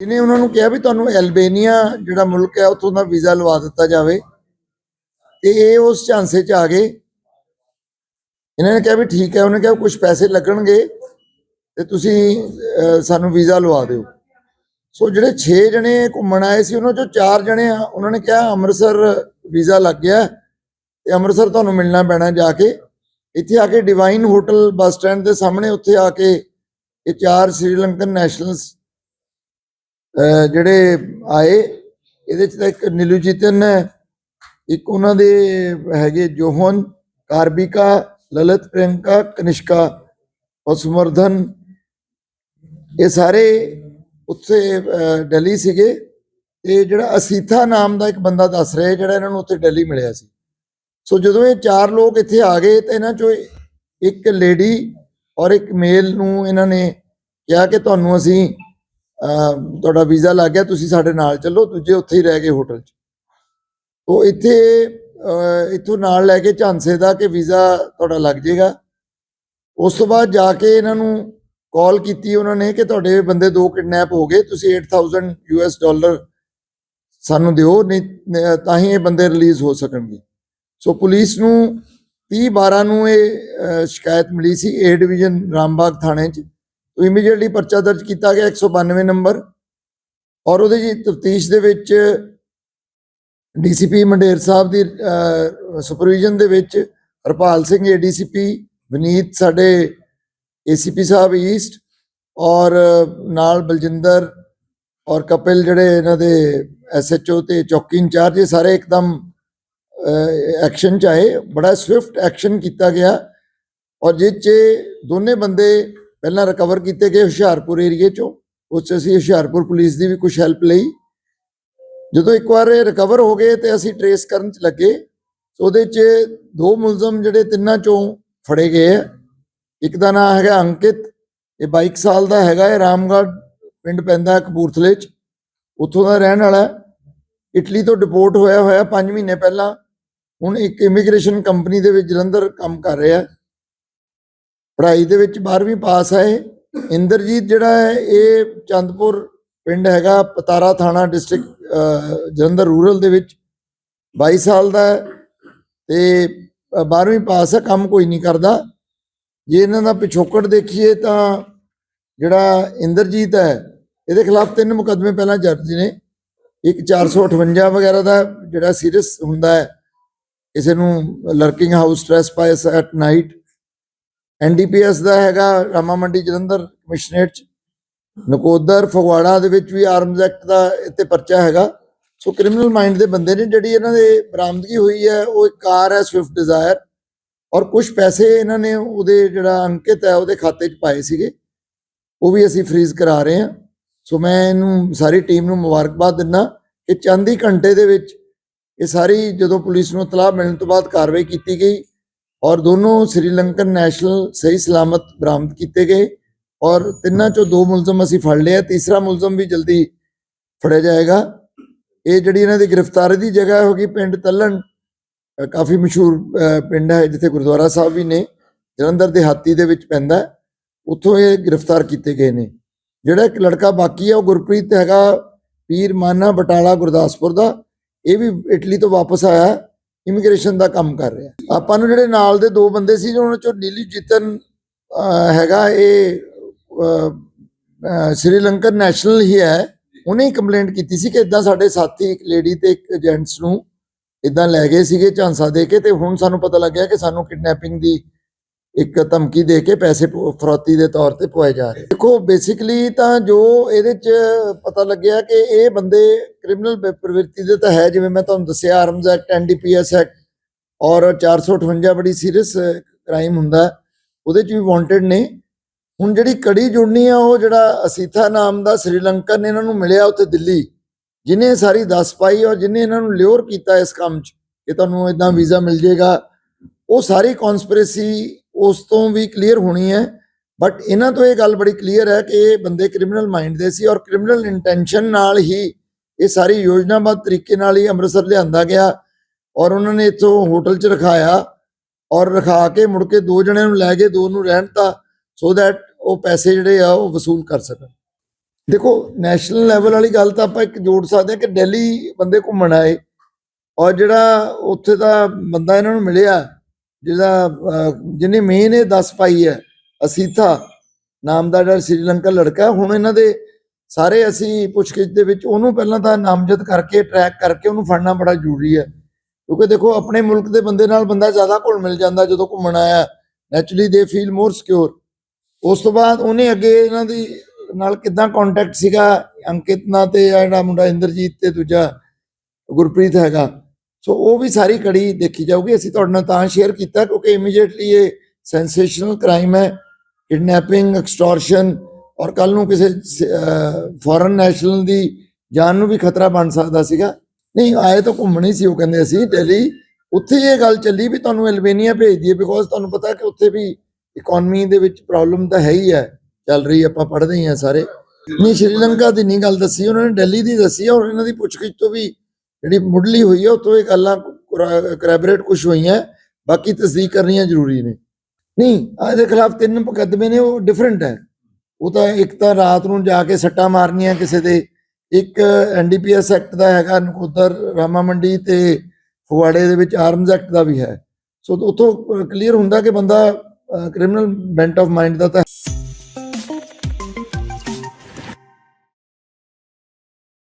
ਇਹਨੇ ਉਹਨਾਂ ਨੂੰ ਕਿਹਾ ਵੀ ਤੁਹਾਨੂੰ ਐਲਬੇਨੀਆ ਜਿਹੜਾ ਮੁਲਕ ਹੈ, ਉੱਥੋਂ ਦਾ ਵੀਜ਼ਾ ਲਵਾ ਦਿੱਤਾ ਜਾਵੇ। ਤੇ ਇਹ ਉਸ ਝਾਂਸੇ 'ਚ ਆ ਗਏ। ਇਹਨਾਂ ਨੇ ਕਿਹਾ ਵੀ ਠੀਕ ਹੈ, ਉਹਨੇ ਕਿਹਾ ਕੁਝ ਪੈਸੇ ਲੱਗਣਗੇ ਤੇ ਤੁਸੀਂ ਸਾਨੂੰ ਵੀਜ਼ਾ ਲਵਾ ਦਿਓ। ਸੋ ਜਿਹੜੇ 6 ਜਣੇ ਘੁੰਮਣ ਆਏ ਸੀ, ਉਹਨਾਂ ਚੋਂ 4 ਜਣੇ ਆ, ਉਹਨਾਂ ਨੇ ਕਿਹਾ ਅੰਮ੍ਰਿਤਸਰ ਵੀਜ਼ਾ ਲੱਗ ਗਿਆ ਹੈ ਤੇ ਅੰਮ੍ਰਿਤਸਰ ਤੁਹਾਨੂੰ ਮਿਲਣਾ ਪੈਣਾ ਜਾ ਕੇ। ਇੱਥੇ ਆ ਕੇ ਡਿਵਾਈਨ ਹੋਟਲ ਬੱਸ ਸਟੈਂਡ ਦੇ ਸਾਹਮਣੇ, ਉੱਥੇ ਆ ਕੇ ਇਹ ਚਾਰ ਸ੍ਰੀਲੰਕਨ ਨੈਸ਼ਨਲਸ ਜਿਹੜੇ ਆਏ ਇਹਦੇ ਚ ਤਾਂ ਇੱਕ ਨੀਲੂਜੀਤਨ ਹੈ ਇੱਕ ਉਹਨਾਂ ਦੇ ਹੈਗੇ ਜੋਹਨ ਕਾਰਬਿਕਾ ਲਲਿਤ ਪ੍ਰਿਯੰਕਾ ਕਨਿਸ਼ਕਾ ਔਰ ਇਹ ਸਾਰੇ ਉੱਥੇ ਅਹ, ਦਿੱਲੀ ਸੀਗੇ। ਤੇ ਜਿਹੜਾ ਅਸੀਥਾ ਨਾਮ ਦਾ ਇੱਕ ਬੰਦਾ ਦੱਸ ਰਿਹਾ ਜਿਹੜਾ ਇਹਨਾਂ ਨੂੰ ਉੱਥੇ ਦਿੱਲੀ ਮਿਲਿਆ ਸੀ। ਸੋ ਜਦੋਂ ਇਹ ਚਾਰ ਲੋਕ ਇੱਥੇ ਆ ਗਏ ਤੇ ਇਹਨਾਂ ਚੋਂ ਇੱਕ ਲੇਡੀ ਔਰ ਇੱਕ ਮੇਲ ਨੂੰ ਇਹਨਾਂ ਨੇ ਕਿਹਾ ਕਿ ਤੁਹਾਨੂੰ ਅਸੀਂ ਤੁਹਾਡਾ ਵੀਜ਼ਾ ਲੱਗ ਗਿਆ, ਤੁਸੀਂ ਸਾਡੇ ਨਾਲ ਚੱਲੋ, ਦੂਜੇ ਉੱਥੇ ਹੀ ਰਹਿ ਗਏ ਹੋਟਲ 'ਚ। ਉਹ ਇੱਥੇ ਇੱਥੋਂ ਨਾਲ ਲੈ ਕੇ ਝਾਂਸੇ ਦਾ ਕਿ ਵੀਜ਼ਾ ਤੁਹਾਡਾ ਲੱਗ ਜਾਏਗਾ। ਉਸ ਤੋਂ ਬਾਅਦ ਜਾ ਕੇ ਇਹਨਾਂ ਨੂੰ ਕਾਲ ਕੀਤੀ ਉਹਨਾਂ ਨੇ ਕਿ ਤੁਹਾਡੇ ਬੰਦੇ ਦੋ ਕਿਡਨੈਪ ਹੋ ਗਏ, ਤੁਸੀਂ 8000 ਯੂਐਸ ਡਾਲਰ ਸਾਨੂੰ ਦਿਓ, ਨਹੀਂ ਤਾਂ ਹੀ ਇਹ ਬੰਦੇ ਰਿਲੀਜ਼ ਹੋ ਸਕਣਗੇ। ਸੋ ਪੁਲਿਸ ਨੂੰ 30 12 ਨੂੰ ਇਹ ਸ਼ਿਕਾਇਤ ਮਿਲੀ ਸੀ ਏ ਡਿਵੀਜ਼ਨ ਰਾਮਬਾਗ ਥਾਣੇ 'ਚ। ਇਮੀਡੀਏਟਲੀ ਪਰਚਾ ਦਰਜ ਕੀਤਾ ਗਿਆ 192 ਨੰਬਰ ਔਰ ਉਹਦੇ ਜੀ ਤਫਤੀਸ਼ ਦੇ ਵਿੱਚ ਡੀਸੀਪੀ ਮੰਡੇਰ ਸਾਹਿਬ ਦੀ ਸੁਪਰਵੀਜ਼ਨ ਦੇ ਵਿੱਚ ਹਰਪਾਲ ਸਿੰਘ ਏਡੀਸੀਪੀ ਵਿਨੀਤ ਸਾਡੇ ਏਸੀਪੀ ਸਾਹਿਬ ਈਸਟ ਔਰ ਨਾਲ ਬਲਜਿੰਦਰ ਔਰ ਕਪਿਲ ਜਿਹੜੇ ਇਹਨਾਂ ਦੇ ਐਸਐਚਓ ਤੇ ਚੌਕੀ ਇੰਚਾਰਜ, ਇਹ ਸਾਰੇ ਇੱਕਦਮ ਐਕਸ਼ਨ ਚ ਆਏ। ਬੜਾ ਸਵਿਫਟ ਐਕਸ਼ਨ ਕੀਤਾ ਗਿਆ। ਔਰ ਜਿਸ 'ਚ ਦੋਨੇ ਬੰਦੇ ਪਹਿਲਾਂ ਰਿਕਵਰ ਕੀਤੇ ਗਏ ਹੁਸ਼ਿਆਰਪੁਰ ਏਰੀਏ ਚੋਂ, ਉਸ 'ਚ ਅਸੀਂ ਹੁਸ਼ਿਆਰਪੁਰ ਪੁਲਿਸ ਦੀ ਵੀ ਕੁਝ ਹੈਲਪ ਲਈ। ਜਦੋਂ ਇੱਕ ਵਾਰ ਇਹ ਰਿਕਵਰ ਹੋ ਗਏ ਤੇ ਅਸੀਂ ਟਰੇਸ ਕਰਨ ਚ ਲੱਗੇ ਉਹਦੇ 'ਚ ਦੋ ਮੁਲਜ਼ਮ ਜਿਹੜੇ ਤਿੰਨਾਂ ਚੋਂ ਫੜੇ ਗਏ ਆ। ਇੱਕ ਦਾ ਨਾਮ ਹੈਗਾ ਅੰਕਿਤ, ਇਹ 22 ਸਾਲ ਦਾ ਹੈਗਾ, ਇਹ ਰਾਮਗੜ੍ਹ ਪਿੰਡ ਪੈਂਦਾ ਕਪੂਰਥਲੇ 'ਚ। ਉੱਥੋਂ ਦਾ ਰਹਿਣ ਵਾਲਾ ਇਟਲੀ ਤੋਂ ਡਿਪੋਰਟ ਹੋਇਆ ਹੋਇਆ 5 ਮਹੀਨੇ ਪਹਿਲਾਂ। ਹੁਣ ਇੱਕ ਇਮੀਗ੍ਰੇਸ਼ਨ ਕੰਪਨੀ ਦੇ ਵਿੱਚ ਜਲੰਧਰ ਕੰਮ ਕਰ ਰਿਹਾ ਪੜ੍ਹਾਈ ਦੇ ਵਿੱਚ 12ਵੀਂ ਪਾਸ ਹੈ ਇੰਦਰਜੀਤ ਜਿਹੜਾ ਹੈ, ਇਹ ਚੰਦਪੁਰ ਪਿੰਡ ਹੈਗਾ, ਪਤਾਰਾ ਥਾਣਾ ਡਿਸਟ੍ਰਿਕਟ ਜਲੰਧਰ ਰੂਰਲ ਦੇ ਵਿੱਚ। 22 ਸਾਲ ਦਾ ਹੈ ਤੇ 12ਵੀਂ ਪਾਸ ਹੈ, ਕੰਮ ਕੋਈ ਨਹੀਂ ਕਰਦਾ। ਜੇ ਇਹਨਾਂ ਦਾ ਪਿਛੋਕੜ ਦੇਖੀਏ ਤਾਂ ਜਿਹੜਾ ਇੰਦਰਜੀਤ ਹੈ, ਇਹਦੇ ਖਿਲਾਫ ਤਿੰਨ ਮੁਕੱਦਮੇ ਪਹਿਲਾਂ ਦਰਜ ਨੇ। ਇੱਕ 458 ਵਗੈਰਾ ਦਾ ਜਿਹੜਾ ਸੀਰੀਅਸ ਹੁੰਦਾ ਹੈ, ਕਿਸੇ ਨੂੰ lurking house trespass at night NDPS ਦਾ ਹੈਗਾ ਰਾਮਾ ਮੰਡੀ ਜਲੰਧਰ ਕਮਿਸ਼ਨਰੇਟ ਚ। ਨਕੋਦਰ ਫਗਵਾੜਾ ਦੇ ਵਿੱਚ ਵੀ ਆਰਮਜ਼ ਐਕਟ ਦਾ ਇੱਥੇ ਪਰਚਾ ਹੈਗਾ। ਸੋ ਕ੍ਰਿਮੀਨਲ ਮਾਈਂਡ ਦੇ ਬੰਦੇ ਨੇ ਜਿਹੜੀ ਇਹਨਾਂ ਦੇ ਬਰਾਮਦਗੀ ਹੋਈ ਹੈ, ਉਹ ਇੱਕ ਕਾਰ ਹੈ ਸਵਿਫਟ ਡਿਜ਼ਾਇਰ ਔਰ ਕੁਝ ਪੈਸੇ ਇਹਨਾਂ ਨੇ ਉਹਦੇ ਜਿਹੜਾ ਅੰਕਿਤ ਹੈ, ਉਹਦੇ ਖਾਤੇ 'ਚ ਪਾਏ ਸੀਗੇ। ਉਹ ਵੀ ਅਸੀਂ ਫ੍ਰੀਜ਼ ਕਰਾ ਰਹੇ ਹਾਂ। ਸੋ ਮੈਂ ਇਹਨੂੰ ਸਾਰੀ ਟੀਮ ਨੂੰ ਮੁਬਾਰਕਬਾਦ ਦਿੰਦਾ ਕਿ ਚੰਦ ਹੀ ਘੰਟੇ ਦੇ ਵਿੱਚ ਇਹ ਸਾਰੀ ਜਦੋਂ ਪੁਲਿਸ ਨੂੰ ਤਲਾਹ ਮਿਲਣ ਤੋਂ ਬਾਅਦ ਕਾਰਵਾਈ ਕੀਤੀ ਗਈ। ਔਰ ਦੋਨੋਂ ਸ੍ਰੀਲੰਕਨ ਨੈਸ਼ਨਲ ਸਹੀ ਸਲਾਮਤ ਬਰਾਮਦ ਕੀਤੇ ਗਏ ਔਰ ਤਿੰਨਾਂ ਚੋਂ ਦੋ ਮੁਲਜ਼ਮ ਅਸੀਂ ਫੜ ਲਿਆ, ਤੀਸਰਾ ਮੁਲਜ਼ਮ ਵੀ ਜਲਦੀ ਫੜਿਆ ਜਾਏਗਾ। ਇਹ ਜਿਹੜੀ ਇਹਨਾਂ ਦੀ ਗ੍ਰਿਫਤਾਰੀ ਦੀ ਜਗ੍ਹਾ ਹੋਗੀ ਪਿੰਡ ਤੱਲਣ ਕਾਫੀ ਮਸ਼ਹੂਰ ਪਿੰਡ ਹੈ ਜਿੱਥੇ ਗੁਰਦੁਆਰਾ ਸਾਹਿਬ ਵੀ ਨੇ, ਜਲੰਧਰ ਦੇ ਹਾਤੀ ਦੇ ਵਿੱਚ ਪੈਂਦਾ ਉੱਥੋਂ ਇਹ ਗ੍ਰਿਫਤਾਰ ਕੀਤੇ ਗਏ ਨੇ। ਜਿਹੜਾ ਇੱਕ ਲੜਕਾ ਬਾਕੀ ਹੈ, ਉਹ ਗੁਰਪ੍ਰੀਤ ਹੈਗਾ, ਪੀਰ ਮਾਨਾ ਬਟਾਲਾ ਗੁਰਦਾਸਪੁਰ ਦਾ। ਇਹ ਵੀ ਇਟਲੀ ਤੋਂ ਵਾਪਸ ਆਇਆ। ਇਮੀਗ੍ਰੇਸ਼ਨ ਦਾ ਕੰਮ ਕਰ ਰਿਹਾ। ਆਪਾਂ ਨੂੰ ਜਿਹੜੇ ਨਾਲ ਦੇ ਦੋ ਬੰਦੇ ਸੀ ਉਹਨਾਂ ਚੋਂ ਨੀਲੀ ਜਿਤਨ ਹੈਗਾ ਇਹ ਸ੍ਰੀਲੰਕਨ ਨੈਸ਼ਨਲ ਹੀ ਹੈ। ਉਹਨੇ ਕੰਪਲੇਂਟ ਕੀਤੀ ਸੀ ਕਿ ਇਦਾਂ ਸਾਡੇ ਸਾਥੀ, ਇੱਕ ਲੇਡੀ ਤੇ ਇੱਕ ਏਜੰਟਸ ਨੂੰ ਇਦਾਂ ਲੈ ਗਏ ਸੀਗੇ ਝਾਂਸਾ ਦੇ ਕੇ ਤੇ ਹੁਣ ਸਾਨੂੰ ਪਤਾ ਲੱਗਿਆ ਕਿ ਸਾਨੂੰ ਕਿਡਨੈਪਿੰਗ ਦੀ ਇੱਕ ਧਮਕੀ ਦੇ ਕੇ ਪੈਸੇ ਫਰੋਤੀ ਦੇ ਤੌਰ ਤੇ ਪਵਾਏ ਜਾ ਰਹੇ। ਦੇਖੋ ਬੇਸਿਕਲੀ ਤਾਂ ਜੋ ਇਹਦੇ ਚ ਪਤਾ ਲੱਗਿਆ ਕਿ ਇਹ ਬੰਦੇ ਕ੍ਰਿਮੀਨਲ ਪ੍ਰਵਿਰਤੀ ਦੇ ਤਾਂ ਹੈ, ਜਿਵੇਂ ਮੈਂ ਤੁਹਾਨੂੰ ਦੱਸਿਆ ਆਰਮਜ਼ ਐਕਟ ਐਨਡੀਪੀਐਸ ਐਕਟ ਔਰ 458 ਬੜੀ ਸੀਰੀਅਸ ਕ੍ਰਾਈਮ ਹੁੰਦਾ, ਉਹਦੇ ਚ ਵੀ ਵਾਂਟਡ ਨੇ। ਹੁਣ ਜਿਹੜੀ ਕੜੀ ਜੁੜਨੀ ਆ, ਉਹ ਜਿਹੜਾ ਅਸੀਥਾ ਨਾਮ ਦਾ ਸ੍ਰੀਲੰਕਨ ਇਹਨਾਂ ਨੂੰ ਮਿਲਿਆ ਉੱਥੇ ਦਿੱਲੀ, ਜਿਨੇ ਸਾਰੀ ਦੱਸ ਪਾਈ ਔਰ ਜਿਨੇ ਇਹਨਾਂ ਨੂੰ ਲਿਓਰ ਕੀਤਾ ਇਸ ਕੰਮ 'ਚ, ਕਿ ਤੁਹਾਨੂੰ ਇਦਾਂ ਵੀਜ਼ਾ ਮਿਲ ਜਾਏਗਾ ਉਹ ਸਾਰੀ ਕਨਸਪੀਰੇਸੀ ਉਸ ਤੋਂ ਵੀ ਕਲੀਅਰ ਹੋਣੀ ਹੈ। ਬਟ ਇਹਨਾਂ ਤੋਂ ਇਹ ਗੱਲ ਬੜੀ ਕਲੀਅਰ ਹੈ ਕਿ ਇਹ ਬੰਦੇ ਕ੍ਰਿਮੀਨਲ ਮਾਈਂਡ ਦੇ ਸੀ ਔਰ ਕ੍ਰਿਮੀਨਲ ਇੰਟੈਂਸ਼ਨ ਨਾਲ ਹੀ ਇਹ ਸਾਰੀ ਯੋਜਨਾਬੱਧ ਤਰੀਕੇ ਨਾਲ ਹੀ ਅੰਮ੍ਰਿਤਸਰ ਲਿਆਂਦਾ ਗਿਆ ਔਰ ਉਹਨਾਂ ਨੇ ਇੱਥੋਂ ਹੋਟਲ 'ਚ ਰਖਾਇਆ ਔਰ ਰਖਾ ਕੇ ਮੁੜ ਕੇ ਦੋ ਜਣਿਆਂ ਨੂੰ ਲੈ ਕੇ ਦੋ ਨੂੰ ਰਹਿਣ ਤਾ ਸੋ ਦੈਟ ਉਹ ਪੈਸੇ ਜਿਹੜੇ ਆ ਉਹ ਵਸੂਲ ਕਰ ਸਕਣ। ਦੇਖੋ ਨੈਸ਼ਨਲ ਲੈਵਲ ਵਾਲੀ ਗੱਲ ਤਾਂ ਆਪਾਂ ਇੱਕ ਜੋੜ ਸਕਦੇ ਹਾਂ ਕਿ ਦਿੱਲੀ ਬੰਦੇ ਘੁੰਮਣ ਆਏ ਔਰ ਜਿਹੜਾ ਉੱਥੇ ਦਾ ਬੰਦਾ ਇਹਨਾਂ ਨੂੰ ਮਿਲਿਆ ਜਿਹਦਾ ਜਿਹਨੇ ਮੇਨ ਇਹ ਦੱਸ ਪਾਈ ਹੈ, ਅਸੀਥਾ, ਨਾਮ ਦਾ ਜਿਹੜਾ ਸ੍ਰੀਲੰਕਾ ਲੜਕਾ ਹੁਣ ਇਹਨਾਂ ਦੇ ਸਾਰੇ ਅਸੀਂ ਪੁੱਛਗਿੱਛ ਦੇ ਵਿੱਚ ਉਹਨੂੰ ਪਹਿਲਾਂ ਤਾਂ ਨਾਮਜ਼ਦ ਕਰਕੇ ਟਰੈਕ ਕਰਕੇ ਉਹਨੂੰ ਫੜਨਾ ਬੜਾ ਜ਼ਰੂਰੀ ਹੈ। ਕਿਉਂਕਿ ਦੇਖੋ, ਆਪਣੇ ਮੁਲਕ ਦੇ ਬੰਦੇ ਨਾਲ ਬੰਦਾ ਜ਼ਿਆਦਾ ਘੁਲ ਮਿਲ ਜਾਂਦਾ ਜਦੋਂ ਘੁੰਮਣ ਆਇਆ ਨੈਚੁਰਲੀ ਦੇ ਫੀਲ ਮੋਰ ਸਿਕਿਉਰ ਉਸ ਤੋਂ ਬਾਅਦ ਉਹਨੇ ਅੱਗੇ ਇਹਨਾਂ ਦੀ ਨਾਲ ਕਿਦਾਂ ਕੰਟੈਕਟ ਸੀਗਾ, ਅੰਕਿਤ ਨਾਲ ਤੇ ਆਹ ਜਿਹੜਾ ਮੁੰਡਾ, ਇੰਦਰਜੀਤ ਤੇ ਦੂਜਾ, ਗੁਰਪ੍ਰੀਤ ਹੈਗਾ। ਸੋ ਉਹ ਵੀ ਸਾਰੀ ਕੜੀ ਦੇਖੀ ਜਾਊਗੀ। ਅਸੀਂ ਤੁਹਾਡੇ ਨਾਲ ਤਾਂ ਸ਼ੇਅਰ ਕੀਤਾ ਕਿਉਂਕਿ ਇਮੀਡੀਏਟਲੀ ਇਹ ਸੈਂਸੇਸ਼ਨਲ ਕ੍ਰਾਈਮ ਹੈ। ਕਿਡਨੈਪਿੰਗ ਐਕਸਟੋਰਸ਼ਨ ਔਰ ਕੱਲ ਨੂੰ ਕਿਸੇ ਫੋਰਨ ਨੈਸ਼ਨਲ ਦੀ ਜਾਨ ਨੂੰ ਵੀ ਖਤਰਾ ਬਣ ਸਕਦਾ ਸੀਗਾ। ਨਹੀਂ, ਆਏ ਤਾਂ ਘੁੰਮਣੀ ਸੀ, ਉਹ ਕਹਿੰਦੇ ਅਸੀਂ ਦਿੱਲੀ। ਉੱਥੇ ਇਹ ਗੱਲ ਚੱਲੀ ਵੀ ਤੁਹਾਨੂੰ ਐਲਬੇਨੀਆ ਭੇਜ ਦਈਏ ਬਿਕੋਜ਼ ਤੁਹਾਨੂੰ ਪਤਾ ਕਿ ਉੱਥੇ ਵੀ ਇਕਨੋਮੀ ਦੇ ਵਿੱਚ ਪ੍ਰੋਬਲਮ ਤਾਂ ਹੈ ਹੀ ਹੈ। ਚੱਲ ਰਹੀ ਆਪਾਂ ਪੜ੍ਹਦੇ ਹੀ ਹਾਂ ਸਾਰੇ। ਨਹੀਂ, ਸ਼੍ਰੀਲੰਕਾ ਦੀ ਨਹੀਂ ਗੱਲ ਦੱਸੀ, ਉਹਨਾਂ ਨੇ ਦਿੱਲੀ ਦੀ ਦੱਸੀ ਹੈ ਔਰ ਇਹਨਾਂ ਦੀ ਪੁੱਛਗਿੱਛ ਤੋਂ ਵੀ ਜਿਹੜੀ ਮੁੱਢਲੀ ਹੋਈ ਹੈ ਉਹ ਇਹ ਗੱਲਾਂ ਕਰੈਬਰੇਟ ਕੁਝ ਹੋਈਆਂ, ਬਾਕੀ ਤਸਦੀਕ ਕਰਨੀਆਂ ਜ਼ਰੂਰੀ ਨੇ। ਨਹੀਂ, ਆਹ ਇਹਦੇ ਖਿਲਾਫ ਤਿੰਨ ਮੁਕੱਦਮੇ ਨੇ, ਉਹ ਡਿਫਰੈਂਟ ਹੈ। ਉਹ ਤਾਂ ਇੱਕ ਤਾਂ ਰਾਤ ਨੂੰ ਜਾ ਕੇ ਸੱਟਾਂ ਮਾਰਨੀਆਂ ਕਿਸੇ ਦੇ, ਇੱਕ ਐਨਡੀਪੀਐਸ ਐਕਟ ਦਾ ਹੈਗਾ, ਨਕੋਦਰ ਰਾਮਾ ਮੰਡੀ ਤੇ ਫਗਵਾੜੇ ਦੇ ਵਿੱਚ ਆਰਮਜ਼ ਐਕਟ ਦਾ ਵੀ ਹੈ। ਸੋ ਉਤੋਂ ਕਲੀਅਰ ਹੁੰਦਾ ਕਿ ਬੰਦਾ ਕ੍ਰਿਮੀਨਲ ਬੈਂਟ ਆਫ ਮਾਈਂਡ ਦਾ ਤਾਂ